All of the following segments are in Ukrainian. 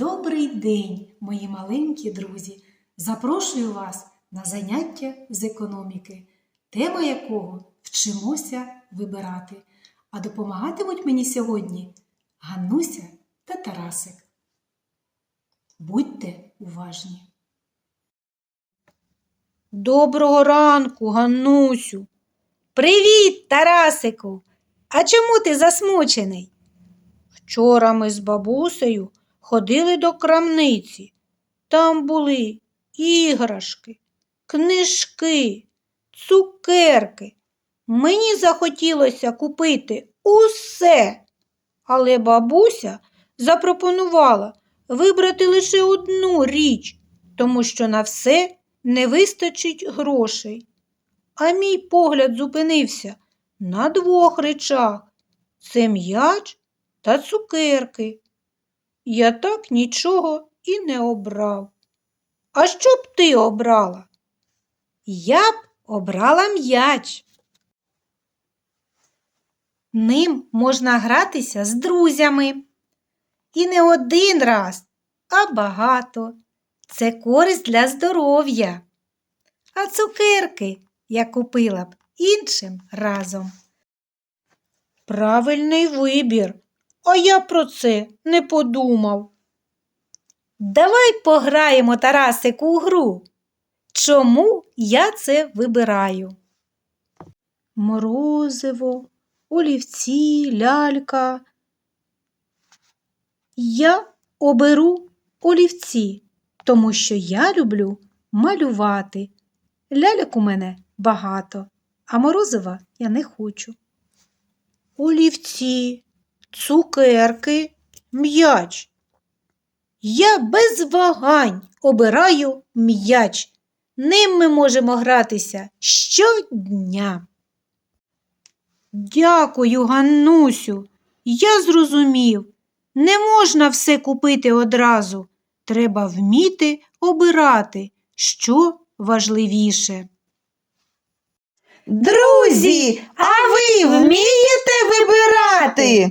Добрий день, мої маленькі друзі! Запрошую вас на заняття з економіки, тема якого вчимося вибирати. А допомагатимуть мені сьогодні Ганнуся та Тарасик. Будьте уважні! Доброго ранку, Ганнусю. Привіт, Тарасику. А чому ти засмучений? Вчора ми з бабусею ходили до крамниці. Там були іграшки, книжки, цукерки. Мені захотілося купити усе, але бабуся запропонувала вибрати лише одну річ, тому що на все не вистачить грошей. А мій погляд зупинився на двох речах це м'яч та цукерки. Я так нічого і не обрав. А що б ти обрала? Я б обрала м'яч. Ним можна гратися з друзями. І не один раз, а багато. Це користь для здоров'я. А цукерки я купила б іншим разом. Правильний вибір, а я про це не подумав. Давай пограємо, Тарасику, у гру. Чому я це вибираю? Морозиво, олівці, лялька. Я оберу олівці, тому що я люблю малювати. Ляльок у мене багато, а морозива я не хочу. Олівці, цукерки, м'яч. Я без вагань обираю м'яч. Ним ми можемо гратися щодня. Дякую, Ганнусю. Я зрозумів. Не можна все купити одразу. Треба вміти обирати, що важливіше. Друзі, а ви вмієте вибирати?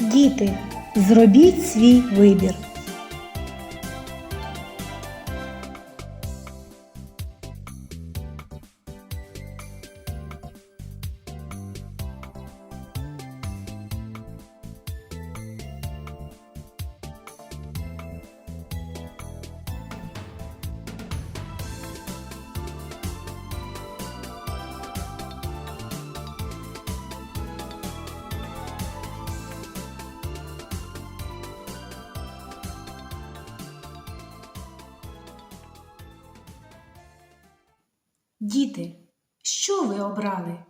Діти, зробіть свій вибір. Діти, що ви обрали?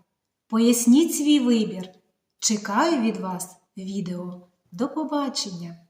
Поясніть свій вибір. Чекаю від вас відео. До побачення!